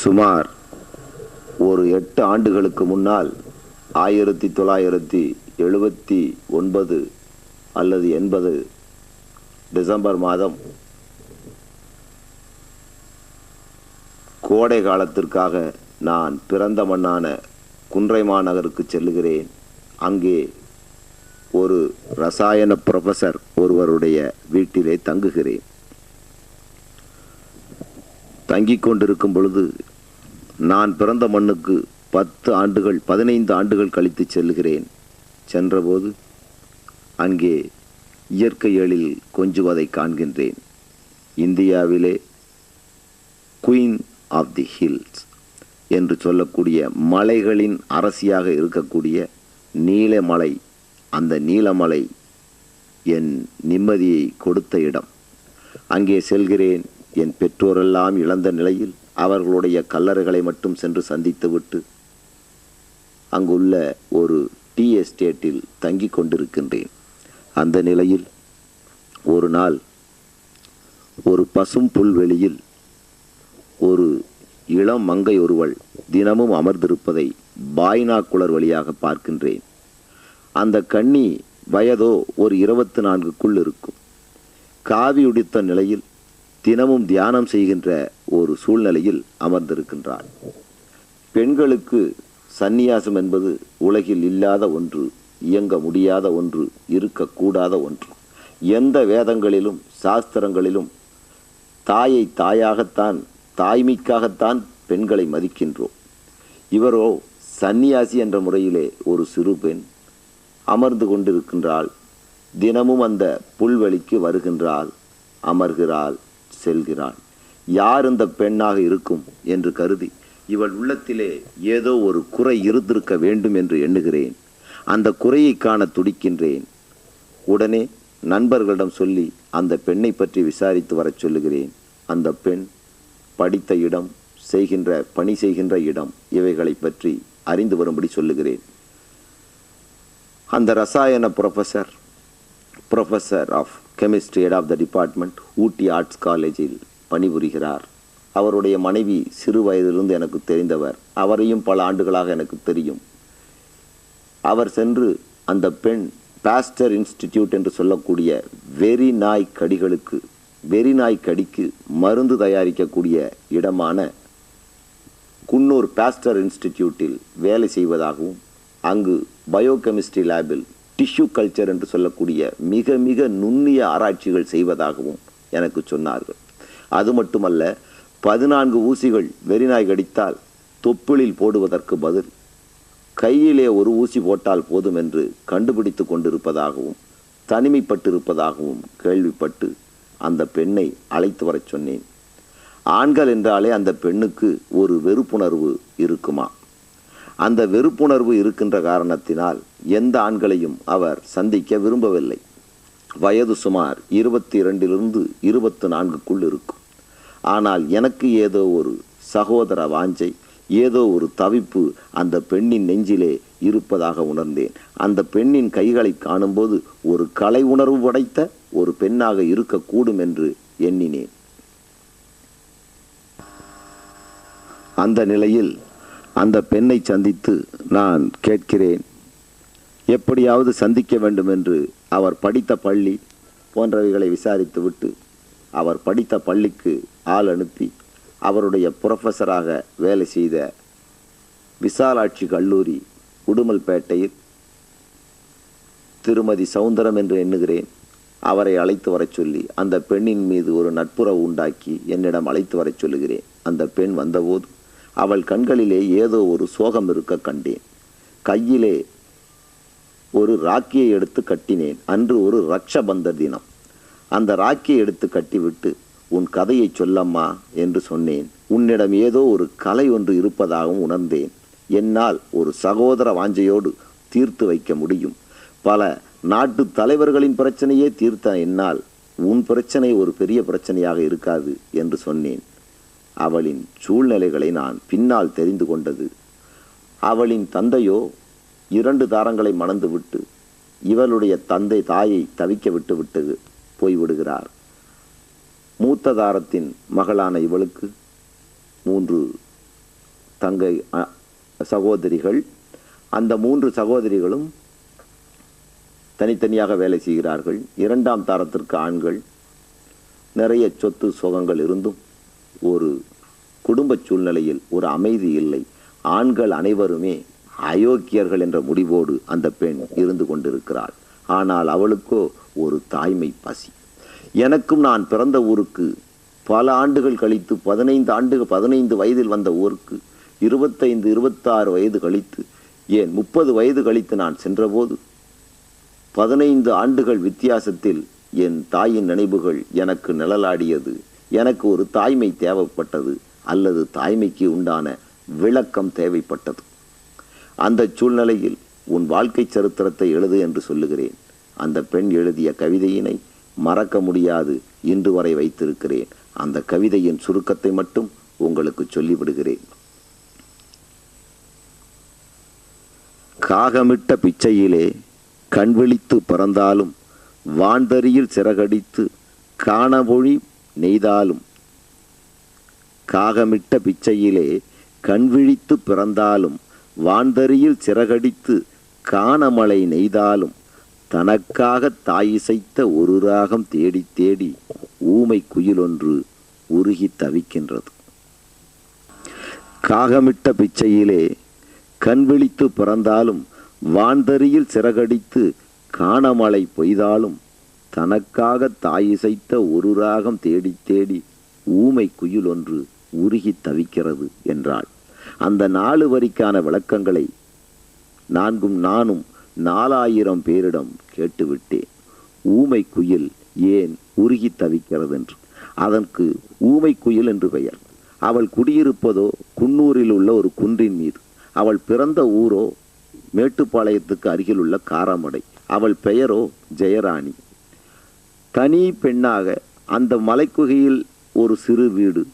சுமார் ஒரு எட்டு ஆண்டுகளுக்கு முன்னால் ஆயிரத்தி தொள்ளாயிரத்தி எழுபத்தி ஒன்பது அல்லது எண்பது டிசம்பர் மாதம் கோடை காலத்திற்காக நான் பிறந்த மண்ணான குன்றை மாநகருக்கு செல்லுகிறேன். அங்கே ஒரு ரசாயன புரொஃபசர் ஒருவருடைய வீட்டிலே தங்குகிறேன். தங்கிக் கொண்டிருக்கும் பொழுது நான் பிறந்த மண்ணுக்கு பத்து ஆண்டுகள் பதினைந்து ஆண்டுகள் கழித்து செல்கிறேன். சென்றபோது அங்கே இயற்கை எழில் கொஞ்சுவதை காண்கின்றேன். இந்தியாவிலே குயின் ஆஃப் தி ஹில்ஸ் என்று சொல்லக்கூடிய மலைகளின் அரசியாக இருக்கக்கூடிய நீலமலை அந்த நீலமலை என் நிம்மதியை கொடுத்த இடம். அங்கே செல்கிறேன். என் பெற்றோரெல்லாம் இழந்த நிலையில் அவர்களுடைய கல்லறைகளை மட்டும் சென்று சந்தித்துவிட்டு அங்குள்ள ஒரு டீ எஸ்டேட்டில் தங்கிக் கொண்டிருக்கின்றேன். அந்த நிலையில் ஒரு நாள் ஒரு பசும் புல்வெளியில் ஒரு இளம் மங்கை ஒருவள் தினமும் அமர்ந்திருப்பதை பாய்னாக்குளர் வழியாக பார்க்கின்றேன். அந்த கன்னி வயதோ ஒரு இருபத்தி நான்குக்குள் இருக்கும். காவி உடித்த நிலையில் தினமும் தியானம் செய்கின்ற ஒரு சூழ்நிலையில் அமர்ந்திருக்கின்றான். பெண்களுக்கு சந்நியாசம் என்பது உலகில் இல்லாத ஒன்று இயங்க முடியாத ஒன்று இருக்கக்கூடாத ஒன்று. எந்த வேதங்களிலும் சாஸ்திரங்களிலும் தாயை தாயாகத்தான் தாய்மைக்காகத்தான் பெண்களை மதிக்கின்றோம். இவரோ சந்நியாசி என்ற முறையிலே ஒரு சிறு பெண் அமர்ந்து கொண்டிருக்கின்றாள். தினமும் அந்த புல்வெளிக்கு வருகின்றாள் அமர்கிறாள். செல்கிறாள் யார் இந்த பெண்ணாக இருக்கும் என்று கருதி இவள் உள்ளத்திலே ஏதோ ஒரு குறை இருந்திருக்க வேண்டும் என்று எண்ணுகிறேன். அந்த குறையை காண துடிக்கின்றேன். உடனே நண்பர்களிடம் சொல்லி அந்த பெண்ணை பற்றி விசாரித்து வரச் சொல்லுகிறேன். அந்த பெண் படித்த இடம் செய்கின்ற பணி செய்கின்ற இடம் இவைகளை பற்றி அறிந்து வரும்படி சொல்லுகிறேன். அந்த ரசாயன professor professor of chemistry head of the department Ooty arts காலேஜில் பணிபுரிகிறார். அவருடைய மனைவி சிறு வயதிலிருந்து எனக்கு தெரிந்தவர். அவரையும் பல ஆண்டுகளாக எனக்கு தெரியும். அவர் சென்று அந்த பெண் பாஸ்டர் இன்ஸ்டிடியூட் என்று சொல்லக்கூடிய வெறி நாய் கடிகளுக்கு வெறி நாய் கடிக்கு மருந்து தயாரிக்கக்கூடிய இடமான குன்னூர் பாஸ்டர் இன்ஸ்டிடியூட்டில் வேலை செய்வதாகவும் அங்கு பயோகெமிஸ்ட்ரி லேபில் டிஷ்யூ கல்ச்சர் என்று சொல்லக்கூடிய மிக மிக நுண்ணிய ஆராய்ச்சிகள் செய்வதாகவும் எனக்கு சொன்னார்கள். அது மட்டுமல்ல பதினான்கு ஊசிகள் வெறிநாய் கடித்தால் தொப்புளில் போடுவதற்கு பதில் கையிலே ஒரு ஊசி போட்டால் போதும் என்று கண்டுபிடித்து கொண்டிருப்பதாகவும் தனிமைப்பட்டிருப்பதாகவும் கேள்விப்பட்டு அந்த பெண்ணை அழைத்து வரச் சொன்னேன். ஆண்கள் என்றாலே அந்த பெண்ணுக்கு ஒரு வெறுப்புணர்வு இருக்குமா? அந்த வெறுப்புணர்வு இருக்கின்ற காரணத்தினால் எந்த ஆண்களையும் அவர் சந்திக்க விரும்பவில்லை. வயது சுமார் இருபத்தி இரண்டிலிருந்து இருபத்தி நான்குக்குள் இருக்கும். ஆனால் எனக்கு ஏதோ ஒரு சகோதர வாஞ்சை ஏதோ ஒரு தவிப்பு அந்த பெண்ணின் நெஞ்சிலே இருப்பதாக உணர்ந்தேன். அந்த பெண்ணின் கைகளை காணும்போது ஒரு கலை உணர்வு படைத்த ஒரு பெண்ணாக இருக்கக்கூடும் என்று எண்ணினேன். அந்த நிலையில் அந்த பெண்ணை சந்தித்து நான் கேட்கிறேன் எப்படியாவது சந்திக்க வேண்டும் என்று அவர் படித்த பள்ளி போன்றவைகளை விசாரித்துவிட்டு அவர் படித்த பள்ளிக்கு ஆள் அனுப்பி அவருடைய புரொஃபஸராக வேலை செய்த விசாலாட்சி கல்லூரி உடுமல்பேட்டையில் திருமதி சவுந்தரம் என்று எண்ணுகிறேன். அவரை அழைத்து வரச் சொல்லி அந்த பெண்ணின் மீது ஒரு நட்புறவு உண்டாக்கி என்னிடம் அழைத்து வரச் சொல்லுகிறேன். அந்த பெண் வந்தபோது அவள் கண்களிலே ஏதோ ஒரு சோகம் இருக்க கண்டேன். கையிலே ஒரு ராக்கியை எடுத்து கட்டினேன். அன்று ஒரு ரக்ஷபந்த தினம். அந்த ராக்கியை எடுத்து கட்டிவிட்டு உன் கதையை சொல்லம்மா என்று சொன்னேன். உன்னிடம் ஏதோ ஒரு கலை ஒன்று இருப்பதாகவும் உணர்ந்தேன். என்னால் ஒரு சகோதர வாஞ்சையோடு தீர்த்து வைக்க முடியும். பல நாட்டு தலைவர்களின் பிரச்சனையே தீர்த்த என்னால் உன் பிரச்சனை ஒரு பெரிய பிரச்சனையாக இருக்காது என்று சொன்னேன். அவளின் சூழ்நிலைகளை நான் பின்னால் தெரிந்து கொண்டது. அவளின் தந்தையோ இரண்டு தாரங்களை மணந்துவிட்டு இவளுடைய தந்தை தாயை தவிக்க விட்டு விட்டு போய்விடுகிறார் மூத்த தாரத்தின் மகளான இவளுக்கு மூன்று தங்கை அ, சகோதரிகள். அந்த மூன்று சகோதரிகளும் தனித்தனியாக வேலை செய்கிறார்கள். இரண்டாம் தாரத்திற்கு ஆண்கள். நிறைய சொத்து சுகங்கள் இருந்தும் ஒரு குடும்ப சூழ்நிலையில் ஒரு அமைதி இல்லை. ஆண்கள் அனைவருமே அயோக்கியர்கள் என்ற முடிவோடு அந்த பெண் இருந்து கொண்டிருக்கிறாள். ஆனால் அவளுக்கோ ஒரு தாய்மை பசி. எனக்கும் நான் பிறந்த ஊருக்கு பல ஆண்டுகள் கழித்து பதினைந்து ஆண்டுகள் பதினைந்து வயதில் வந்த ஊருக்கு இருபத்தைந்து இருபத்தாறு வயது கழித்து ஏன் முப்பது வயது கழித்து நான் சென்றபோது பதினைந்து ஆண்டுகள் வித்தியாசத்தில் என் தாயின் நினைவுகள் எனக்கு நிழலாடியது. எனக்கு ஒரு தாய்மை தேவைப்பட்டது அல்லது தாய்மைக்கு உண்டான விளக்கம் தேவைப்பட்டது. அந்த சூழ்நிலையில் உன் வாழ்க்கை சரித்திரத்தை எழுது என்று சொல்லுகிறேன். அந்த பெண் எழுதிய கவிதையினை மறக்க முடியாது இன்று வரை வைத்திருக்கிறேன். அந்த கவிதையின் சுருக்கத்தை மட்டும் உங்களுக்கு சொல்லிவிடுகிறேன். காகமிட்ட பிச்சையிலே கண்விழித்து பறந்தாலும் வான்தறியில் சிறகடித்து காணமொழி நெய்தாலும். காகமிட்ட பிச்சையிலே கண்விழித்து பிறந்தாலும் வான்தறியில் சிறகடித்து காணமலை நெய்தாலும் தனக்காக தாயிசைத்த ஒரு ராகம் தேடி தேடி ஊமை குயிலொன்று உருகி தவிக்கின்றது. காகமிட்ட பிச்சையிலே கண் விழித்து பிறந்தாலும் வான்தறியில் சிறகடித்து காணமழை பொய்தாலும் தனக்காக தாயிசைத்த ஒரு ராகம் தேடி தேடி ஊமை குயில் ஒன்று உருகி தவிக்கிறது என்றாள். அந்த நாலு வரிக்கான விளக்கங்களை நான்கும் நானும் நாலாயிரம் பேரிடம் கேட்டுவிட்டேன். ஊமை குயில் ஏன் உருகி தவிக்கிறது என்று அதற்கு ஊமை குயில் என்று பெயர். அவள் குடியிருப்பதோ குன்னூரில் உள்ள ஒரு குன்றின் மீது. அவள் பிறந்த ஊரோ மேட்டுப்பாளையத்துக்கு அருகில் உள்ள காராமடை. அவள் பெயரோ ஜெயராணி. தனி பெண்ணாக அந்த மலைக்குகையில் ஒரு சிறு வீடு.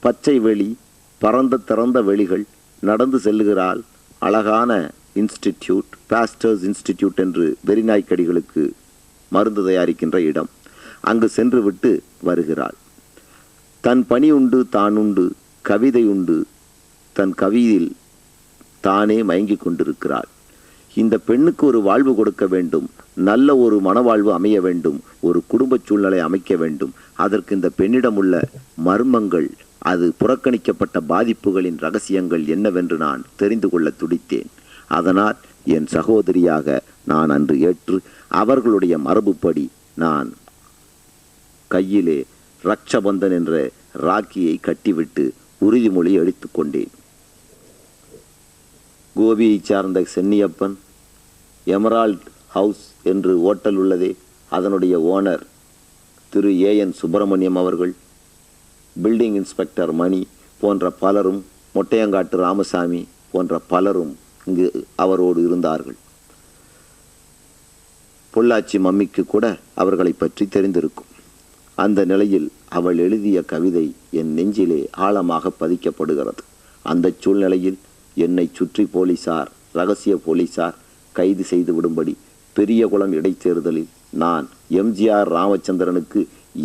பச்சை வெளி பரந்த திறந்த வெளிகள் நடந்து செல்லுகிறாள். அழகான இன்ஸ்டிடியூட் பாஸ்டர்ஸ் இன்ஸ்டிடியூட் என்று வெறிநாய்க்கடிகளுக்கு மருந்து தயாரிக்கின்ற இடம். அங்கு சென்று விட்டு வருகிறாள். தன் பணி உண்டு தான் உண்டு கவிதை உண்டு. தன் கவியில் தானே மயங்கிக் கொண்டிருக்கிறாள். இந்த பெண்ணுக்கு ஒரு வாழ்வு கொடுக்க வேண்டும். நல்ல ஒரு மனவாழ்வு அமைய வேண்டும். ஒரு குடும்ப சூழ்நிலை அமைக்க வேண்டும். அதற்கு இந்த பெண்ணிடம் உள்ள மர்மங்கள் அது புறக்கணிக்கப்பட்ட பாதிப்புகளின் ரகசியங்கள் என்னவென்று நான் தெரிந்து கொள்ள துடித்தேன். அதனால் என் சகோதரியாக நான் அன்று ஏற்று அவர்களுடைய மரபுப்படி நான் கையிலே ரக்ஷபந்தன் என்ற ராக்கியை கட்டிவிட்டு உறுதிமொழி அளித்துக்கொண்டேன் கோபியை கோபியைச் சார்ந்த சென்னியப்பன் எமரால்ட் ஹவுஸ் என்று ஓட்டல் உள்ளதே அதனுடைய ஓனர் திரு ஏஎன் சுப்பிரமணியம் அவர்கள் பில்டிங் இன்ஸ்பெக்டர் மணி போன்ற பலரும் மொட்டையங்காட்டு ராமசாமி போன்ற பலரும் இங்கு அவரோடு இருந்தார்கள். பொள்ளாச்சி மம்மிக்கு கூட அவர்களை பற்றி தெரிந்திருக்கும். அந்த நிலையில் அவள் எழுதிய கவிதை என் நெஞ்சிலே ஆழமாக பதிக்கப்படுகிறது. அந்த சூழ்நிலையில் என்னை சுற்றி போலீசார் ரகசிய போலீசார் கைது செய்து விடும்படி பெரியகுளம் இடைத்தேர்தலில் நான் எம்ஜிஆர் ராமச்சந்திரனுக்கு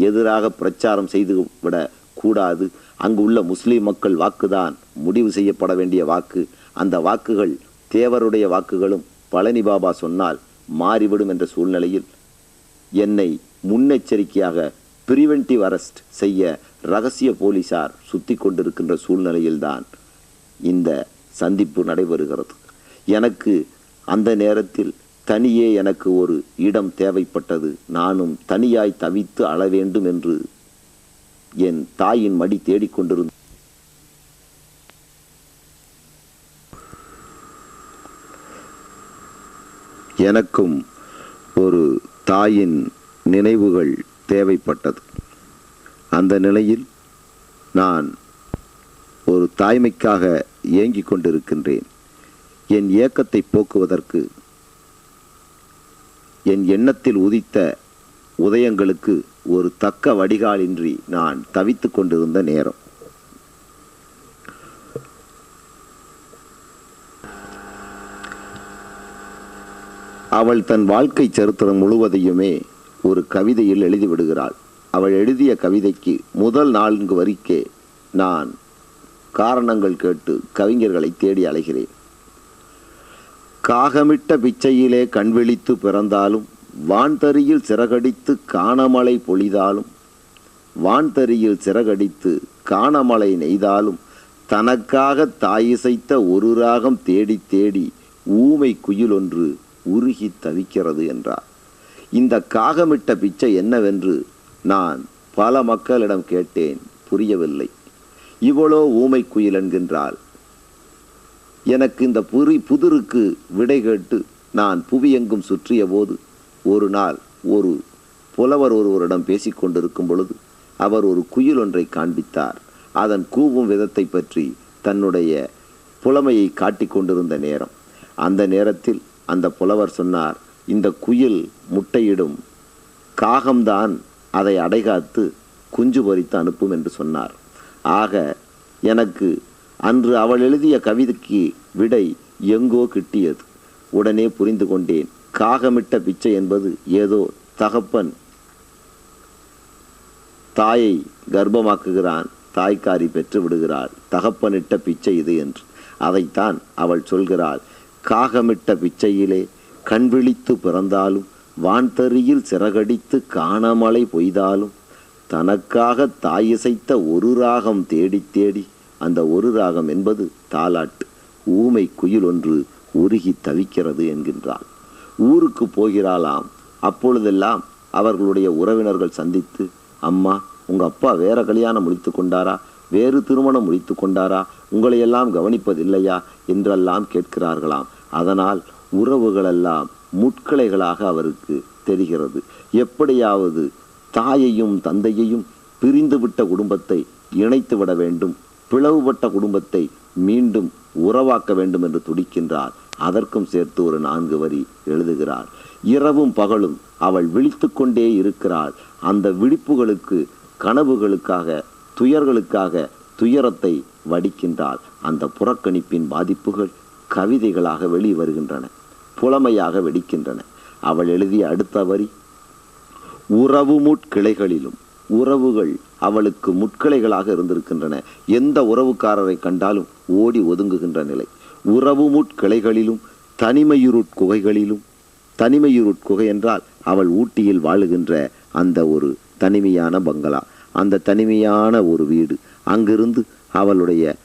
எதிராக பிரச்சாரம் செய்து விட கூடாது. அங்கு உள்ள மக்கள் வாக்குதான் முடிவு செய்யப்பட வேண்டிய வாக்கு. அந்த வாக்குகள் தேவருடைய வாக்குகளும் பழனி பாபா சொன்னால் மாறிவிடும் என்ற சூழ்நிலையில் என்னை முன்னெச்சரிக்கையாக பிரிவென்டிவ் அரெஸ்ட் செய்ய ரகசிய போலீசார் சுத்தி கொண்டிருக்கின்ற சூழ்நிலையில்தான் இந்த சந்திப்பு நடைபெறுகிறது. எனக்கு அந்த நேரத்தில் தனியே எனக்கு ஒரு இடம் தேவைப்பட்டது. நானும் தனியாய் தவித்து அழ வேண்டும் என்று என் தாயின் மடி தேடிக்கொண்டிருந்த எனக்கும் ஒரு தாயின் நினைவுகள் தேவைப்பட்டது. அந்த நிலையில் நான் ஒரு தாய்மைக்காக ஏங்கிக் கொண்டிருக்கின்றேன். என் ஏக்கத்தை போக்குவதற்கு என் எண்ணத்தில் உதித்த உதயங்களுக்கு ஒரு தக்க வடிகாலின்றி நான் தவித்து கொண்டிருந்த நேரம். அவள் தன் வாழ்க்கை சரித்திரம் முழுவதையுமே ஒரு கவிதையில் எழுதிவிடுகிறாள். அவள் எழுதிய கவிதைக்கு முதல் நான்கு வரிக்கே நான் காரணங்கள் கேட்டு கவிஞர்களை தேடி அலைகிறேன். காகமிட்ட பிச்சையிலே கண்விழித்து பிறந்தாலும் வான்தறியில் சிறகடித்து காணமலை பொழிதாலும் வான்தறியில் சிறகடித்து காணமலை நெய்தாலும் தனக்காக தாயிசைத்த ஒரு ராகம் தேடி தேடி ஊமை குயில் ஒன்று உருகி தவிக்கிறது என்றார். இந்த காகமிட்ட பிச்சை என்னவென்று நான் பல மக்களிடம் கேட்டேன் புரியவில்லை. இவளோ ஊமை குயில் என்கின்றாள். எனக்கு இந்த புரி புதிருக்கு விடை கேட்டு நான் புவியெங்கும் சுற்றிய போது ஒரு நாள் ஒரு புலவர் ஒருவரிடம் பேசிக்கொண்டிருக்கும் பொழுது அவர் ஒரு குயில் ஒன்றை காண்பித்தார். அதன் கூவும் விதத்தை பற்றி தன்னுடைய புலமையை காட்டி கொண்டிருந்த நேரம். அந்த நேரத்தில் அந்த புலவர் சொன்னார் இந்த குயில் முட்டையிடும் காகம்தான் அதை அடைகாத்து குஞ்சு பொறித்து அனுப்பும் என்று சொன்னார். ஆக எனக்கு அன்று அவள் எழுதிய கவிதைக்கு விடை எங்கோ கிட்டியது. உடனே புரிந்து கொண்டேன். காகமிட்ட பிச்சை என்பது ஏதோ தகப்பன் தாயை கர்ப்பமாக்குகிறான். தாய்க்காரி பெற்று விடுகிறாள். தகப்பனிட்ட பிச்சை இது என்று. அதைத்தான் அவள் சொல்கிறாள். காகமிட்ட பிச்சையிலே கண்விழித்து பிறந்தாலும் வான்தறியில் சிறகடித்து காணமலை பொய்தாலும் தனக்காக தாயிசைத்த ஒரு ராகம் தேடி தேடி அந்த ஒரு ராகம் என்பது தாலாட்டு. ஊமை குயில் ஒன்று உருகி தவிக்கிறது என்கின்றாள் ஊருக்கு போகிறாளாம். அப்பொழுதெல்லாம் அவர்களுடைய உறவினர்கள் சந்தித்து அம்மா உங்கள் அப்பா வேற கல்யாணம் முடித்து கொண்டாரா? வேறு திருமணம் முடித்து கொண்டாரா? உங்களையெல்லாம் கவனிப்பதில்லையா? என்றெல்லாம் கேட்கிறார்களாம். அதனால் உறவுகளெல்லாம் முட்களைகளாக அவருக்கு தெரிகிறது. எப்படியாவது தாயையும் தந்தையையும் பிரிந்துவிட்ட குடும்பத்தை இணைத்து விட வேண்டும் பிளவுபட்ட குடும்பத்தை மீண்டும் உறவாக்க வேண்டும் என்று துடிக்கின்றார். அதற்கும் சேர்த்து ஒரு நான்கு வரி எழுதுகிறார். இரவும் பகலும் அவள் விழித்து கொண்டே இருக்கிறாள். அந்த விழிப்புகளுக்கு கனவுகளுக்காக துயர்களுக்காக துயரத்தை வடிக்கின்றாள். அந்த புறக்கணிப்பின் பாதிப்புகள் கவிதைகளாக வெளிவருகின்றன புலமையாக வெடிக்கின்றன. அவள் எழுதிய அடுத்த வரி உறவுமுட் கிளைகளிலும் உறவுகள் அவளுக்கு முட்கிளைகளாக இருந்திருக்கின்றன. எந்த உறவுக்காரரை கண்டாலும் ஓடி ஒதுங்குகின்ற நிலை. உறவு முட்கிளைகளிலும் தனிமையுருட் குகைகளிலும் தனிமையுருட் குகை என்றால் அவள் ஊட்டியில் வாழுகின்ற அந்த ஒரு தனிமையான பங்களா. அந்த தனிமையான ஒரு வீடு. அங்கிருந்து அவளுடைய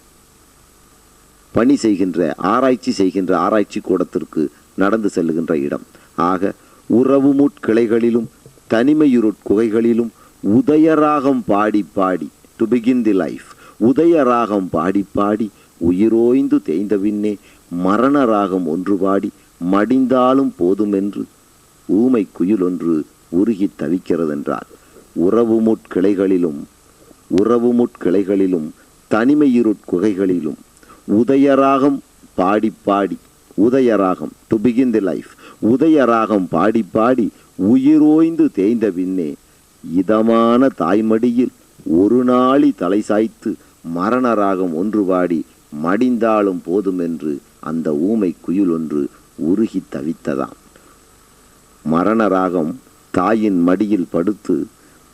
பணி செய்கின்ற ஆராய்ச்சி செய்கின்ற ஆராய்ச்சி கூடத்திற்கு நடந்து செல்லுகின்ற இடம். ஆக உறவு முட்கிளைகளிலும் தனிமையுருட் குகைகளிலும் உதயராகம் பாடி பாடி டு பிகின் தி லைஃப் உதயராகம் பாடி பாடி உயிரோய்ந்து தேய்ந்த பின்னே மரண ராகம் ஒன்று பாடி மடிந்தாலும் போதுமென்று ஊமை குயில் ஒன்று உருகி தவிக்கிறதென்றார். உறவு முட்கிளைகளிலும் உறவு முட்கிளைகளிலும் தனிமையிருட் குகைகளிலும் உதயராகம் பாடி பாடி உதயராகம் டு பிகின் தி லைஃப் உதயராகம் பாடி பாடி உயிரோய்ந்து தேய்ந்த பின்னே இதமான தாய்மடியில் ஒரு நாளி தலை சாய்த்து மரண ராகம் ஒன்று பாடி மடிந்தாலும் போதும் என்று அந்த ஊமை குயில் ஒன்று உருகி தவித்ததாம். மரண ராகம் தாயின் மடியில் படுத்து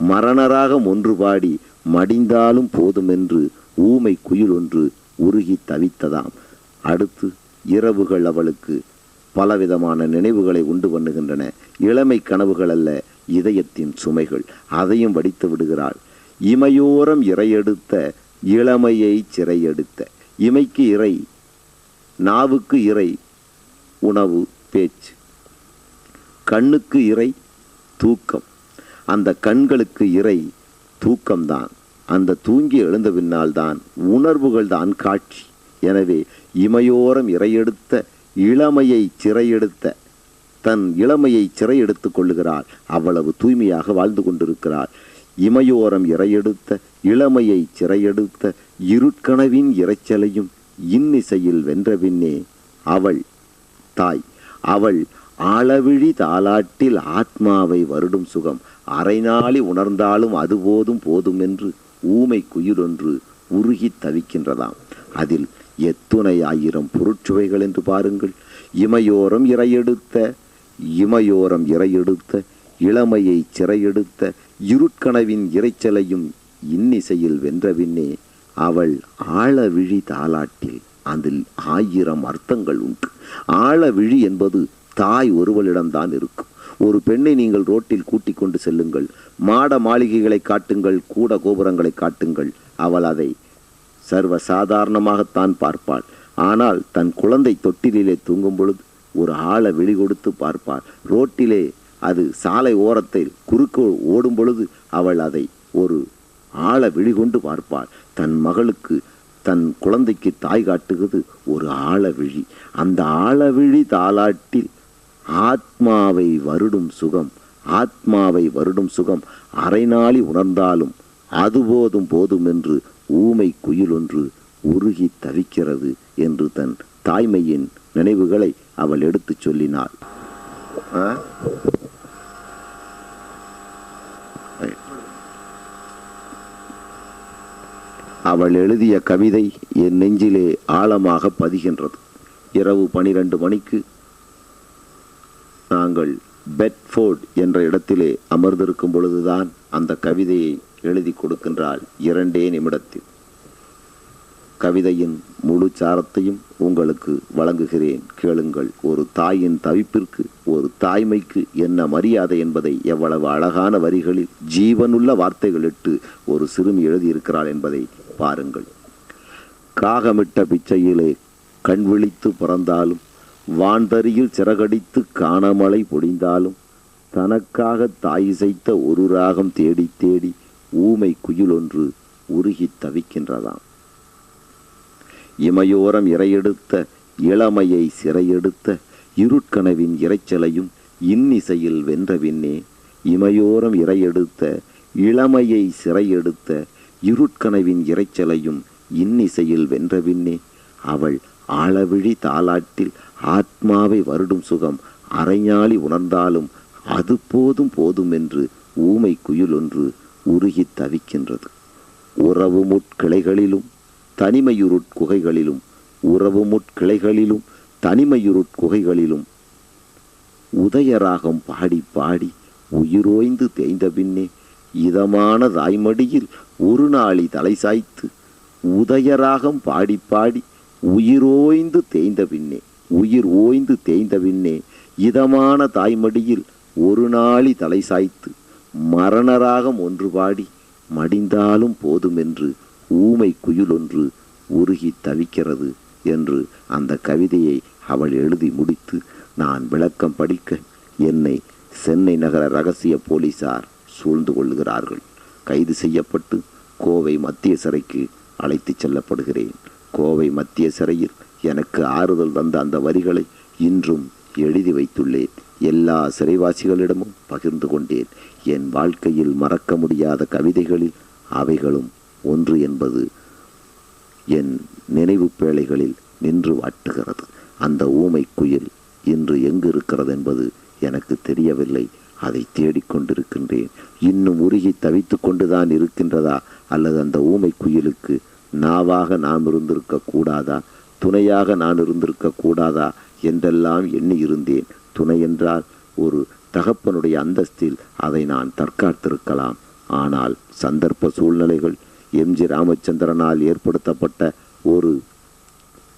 மரணராகம் ஒன்று பாடி மடிந்தாலும் போதுமென்று ஊமை குயில் ஒன்று உருகி தவித்ததாம். அடுத்து இரவுகள் அவளுக்கு பலவிதமான நினைவுகளை உண்டு பண்ணுகின்றன. இளமை கனவுகள் அல்ல இதயத்தின் சுமைகள் அதையும் வடித்து விடுகிறாள். இமையோரம் இறையெடுத்த இளமையை சிறையெடுத்த. இமைக்கு இறை நாவுக்கு இறை உணவு பேச்சு. கண்ணுக்கு இறை தூக்கம். அந்த கண்களுக்கு இறை தூக்கம்தான். அந்த தூங்கி எழுந்த பின்னால் தான் உணர்வுகள் தான் காட்சி. எனவே இமையோரம் இறையெடுத்த இளமையை சிறையெடுத்த தன் இளமையை சிறையெடுத்துக் கொள்ளுகிறாள் அவ்வளவு தூய்மையாக வாழ்ந்து கொண்டிருக்கிறாள் இமையோரம் இறையெடுத்த இளமையை சிறையெடுத்த இருட்கனவின் இரைச்சலையும் இன்னிசையில் வென்ற பின்னே அவள் தாய். அவள் ஆளவிழி தாலாட்டில் ஆத்மாவை வருடும் சுகம். அரைநாளி உணர்ந்தாலும் அது போதும் போதும் என்று ஊமை குயிலொன்று உருகி தவிக்கின்றதாம். அதில் எத்துணை ஆயிரம் பொருட்சுவைகள் என்று பாருங்கள். இமையோரம் இறையெடுத்த இமையோரம் இறையெடுத்த இளமையை சிறையெடுத்த இருட்கனவின் இரைச்சலையும் இன்னிசையில் வென்றவின்னே அவள் ஆழவிழி தாலாட்டில் அதில் ஆயிரம் அர்த்தங்கள் உண்டு. ஆழவிழி என்பது தாய் ஒருவளிடம்தான் இருக்கும். ஒரு பெண்ணை நீங்கள் ரோட்டில் கூட்டிக் கொண்டு செல்லுங்கள். மாட மாளிகைகளை காட்டுங்கள் கூட கோபுரங்களை காட்டுங்கள். அவள் அதை சர்வ சாதாரணமாகத்தான் பார்ப்பாள். ஆனால் தன் குழந்தை தொட்டிலே தூங்கும் பொழுது ஒரு ஆளை விழி கொடுத்து பார்ப்பாள் ரோட்டிலே அது சாலை ஓரத்தில் குறுக்கு ஓடும் பொழுது அவள் அதை ஒரு ஆளை விழி கொண்டு பார்ப்பாள். தன் மகளுக்கு தன் குழந்தைக்கு தாய் காட்டுகிறது ஒரு ஆழ விழி. அந்த ஆழவிழி தாலாட்டில் ஆத்மாவை வருடும் சுகம் ஆத்மாவை வருடும் சுகம் அரை நாளி உணர்ந்தாலும் அது போதும் போதும் என்று ஊமை குயில் ஒன்று உருகி தவிக்கிறது என்று தன் தாய்மையின் நினைவுகளை அவள் எடுத்துச் சொல்லினாள்? அவள் எழுதிய கவிதை என் நெஞ்சிலே ஆழமாக பதிகின்றது. இரவு பனிரெண்டு மணிக்கு நாங்கள் பெட்ஃபோர்ட் என்ற இடத்திலே அமர்ந்திருக்கும் பொழுதுதான் அந்த கவிதையை எழுதி கொடுக்கின்றாள் இரண்டே நிமிடத்தில். கவிதையின் முழு சாரத்தையும் உங்களுக்கு வழங்குகிறேன். கேளுங்கள் ஒரு தாயின் தவிப்பிற்கு ஒரு தாய்மைக்கு என்ன மரியாதை என்பதை எவ்வளவு அழகான வரிகளில் ஜீவனுள்ள வார்த்தைகளிட்டு ஒரு சிறுமி எழுதியிருக்கிறாள் என்பதை பாருங்கள். காகமிட்ட பிச்சையிலே கண் விழித்து பிறந்தாலும் வான்தறியில் சிறகடித்து காணமழை பொடிந்தாலும் தனக்காக தாய் இசைத்த ஒரு ராகம் தேடி தேடி ஊமை குயில் ஒன்று உருகித் தவிக்கின்றதாம். இமையோரம் இரையெடுத்த இளமையை சிறையெடுத்த இருட்கனவின் இரைச்சலையும் இன்னிசையில் வென்ற பின்னே இமையோரம் இரையெடுத்த இளமையை சிறையெடுத்த இருட்கனவின் இரைச்சலையும் இன்னிசையில் வென்ற பின்னே அவள் ஆழவிழி தாலாட்டில் ஆத்மாவை வருடும் சுகம் அரைஞாளி உணர்ந்தாலும் அது போதும் போதும் என்று ஊமை குயில் ஒன்று உருகித் தவிக்கின்றது. உறவு முட்கிளைகளிலும் தனிமையுருட் குகைகளிலும் உறவு முட்கிளைகளிலும் தனிமையுருட் குகைகளிலும் உதயராகம் பாடி பாடி உயிரோய்ந்து தேய்ந்த பின்னே இதமான தாய்மடியில் ஒரு நாளி தலை சாய்த்து உதயராகம் பாடி பாடி உயிரோய்ந்து தேய்ந்த பின்னே உயிர் ஓய்ந்து தேய்ந்த பின்னே இதமான தாய்மடியில் ஒரு நாளி தலை சாய்த்து மரணராகம் ஒன்று பாடி மடிந்தாலும் போதுமென்று ஊமை குயில் ஒன்று உருகி தவிக்கிறது என்று அந்த கவிதையை அவள் எழுதி முடித்து நான் விளக்கம் படிக்க என்னை சென்னை நகர ரகசிய போலீசார் சூழ்ந்து கொள்கிறார்கள் கைது செய்யப்பட்டு கோவை மத்திய சிறைக்கு அழைத்துச் செல்லப்படுகிறேன். கோவை மத்திய சிறையில் எனக்கு ஆறுதல் தந்த அந்த வரிகளை இன்றும் எழுதி வைத்துள்ளேன். எல்லா சிறைவாசிகளிடமும் பகிர்ந்து கொண்டேன். என் வாழ்க்கையில் மறக்க முடியாத கவிதைகளில் அவைகளும் ஒன்று என்பது என் நினைவு பேழைகளில் நின்று வாட்டுகிறது. அந்த ஊமை குயில் இன்று எங்கு இருக்கிறது என்பது எனக்கு தெரியவில்லை. அதை தேடிக்கொண்டிருக்கின்றேன் இன்னும் உருகி தவித்து கொண்டுதான் இருக்கின்றதா? அல்லது அந்த ஊமை குயிலுக்கு நாவாக நாம் இருந்திருக்க கூடாதா? துணையாக நான் இருந்திருக்க கூடாதா? என்றெல்லாம் எண்ணி இருந்தேன். துணை என்றால் ஒரு தகப்பனுடைய அந்தஸ்தில் அதை நான் தற்காத்திருக்கலாம். ஆனால் சந்தர்ப்ப சூழ்நிலைகள் எம். ஜி. ராமச்சந்திரனால் ஏற்படுத்தப்பட்ட ஒரு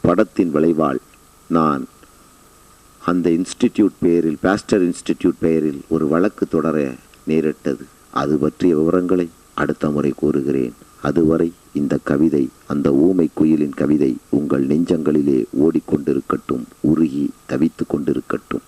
படத்தின் விளைவால் நான் அந்த இன்ஸ்டிடியூட் பெயரில் பாஸ்டர் இன்ஸ்டிடியூட் பெயரில் ஒரு வழக்கு தொடர நேரிட்டது. அது பற்றிய விவரங்களை அடுத்த முறை கூறுகிறேன். அதுவரை இந்த கவிதை அந்த ஊமை குயிலின் கவிதை உங்கள் நெஞ்சங்களிலே ஓடிக்கொண்டிருக்கட்டும் உருகி தவித்து கொண்டிருக்கட்டும்.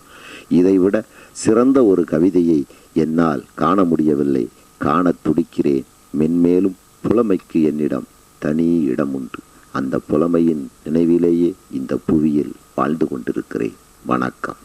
இதைவிட சிறந்த ஒரு கவிதையை என்னால் காண முடியவில்லை. காணத் துடிக்கிறேன். மென்மேலும் புலமைக்கு என்னிடம் தனி இடம் உண்டு. அந்த புலமையின் நினைவிலேயே இந்த புவியில் வாழ்ந்து கொண்டிருக்கிறேன். வணக்கம்.